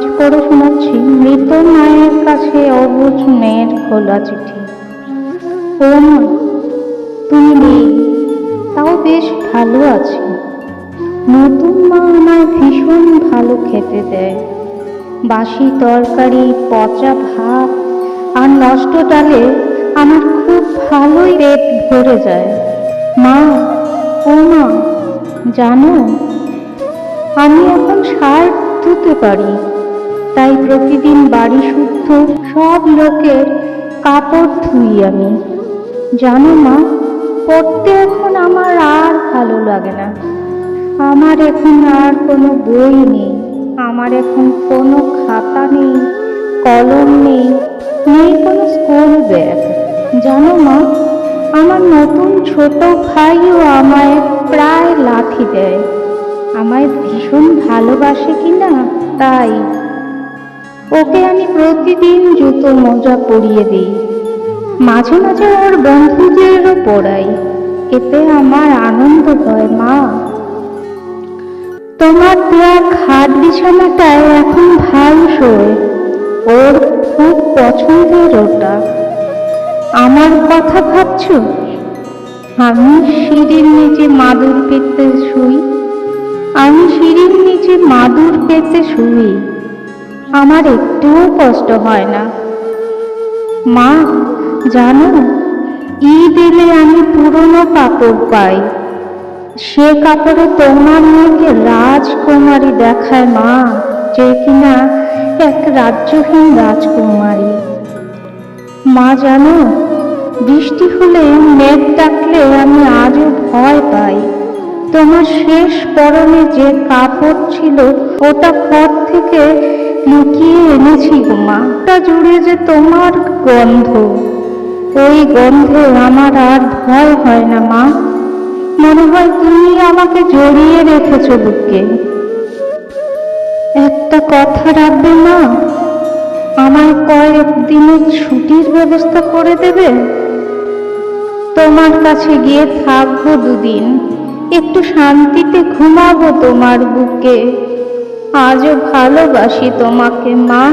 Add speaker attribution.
Speaker 1: আজ পড়ে শোনাচ্ছি মৃত মায়ের কাছে অবুঝ মেয়ের খোলা চিঠি। ও মা, তুমি নেই, তাও বেশ ভালো আছি। নতুন মা আমায় ভীষণ ভালো খেতে দেয়। বাসি তরকারি, পচা ভাত আর নষ্ট ডালে আমার খুব ভালোই পেট ভরে যায়। মা, ও মা, জানো, আমি এখন সার ধুতে পারি। তাই প্রতিদিন বাড়ি শুদ্ধ সব লোকের কাপড় ধুই আমি। জানো মা, পড়তে এখন আমার আর ভালো লাগে না। আমার এখন আর কোনো বই নেই, আমার এখন কোনো খাতা নেই, কলম নেই নেই কোনো স্কুল ব্যাগ জানো মা, আমার নতুন ছোট ভাইও আমায় প্রায় লাথি দেয়। আমায় ভীষণ ভালোবাসে কিনা তাই ওকে আমি প্রতিদিন জুতো মোজা পরিয়ে দিই। মাঝে মাঝে ওর বন্ধুদেরও পড়াই এতে আমার আনন্দ হয়, মা। তোমার দেওয়া খাট বিছানাটায় এখন ভাই শোয়। ওর খুব পছন্দের ওটা। আমার কথা ভাবছ? আমি সিঁড়ির নিচে মাদুর পেতে শুই। আমি সিঁড়ির নিচে মাদুর পেতে শুই। আমার একটুও কষ্ট হয় না। মা, জানো, ঈদ এলে আমি পুরনো কাপড় পাই। সে কাপড়ে তোমার মেয়েকে রাজকুমারী দেখায় মা, যে কিনা এক রাজ্যহীন রাজকুমারী। মা, জানো, বৃষ্টি হলে মেঘ ডাকলে আমি আজও ভয় পাই। তোমার শেষ পরনে যে কাপড় ছিল, ওটা ঘর থেকে লুকিয়ে এনেছি মা। ওটা জুড়ে যে তোমার গন্ধ, ওই গন্ধে আমার আর ভয় হয় না মা। মনে হয় তুমি আমাকে জড়িয়ে রেখেছো বুকে। একটা কথা রাখবে মা, আমায় কয়েক দিনের ছুটির ব্যবস্থা করে দেবে? তোমার কাছে গিয়ে থাকব দুদিন, একটু শান্তিতে ঘুমাবো তোমার বুকে। আজও ভালোবাসি তোমাকে মা।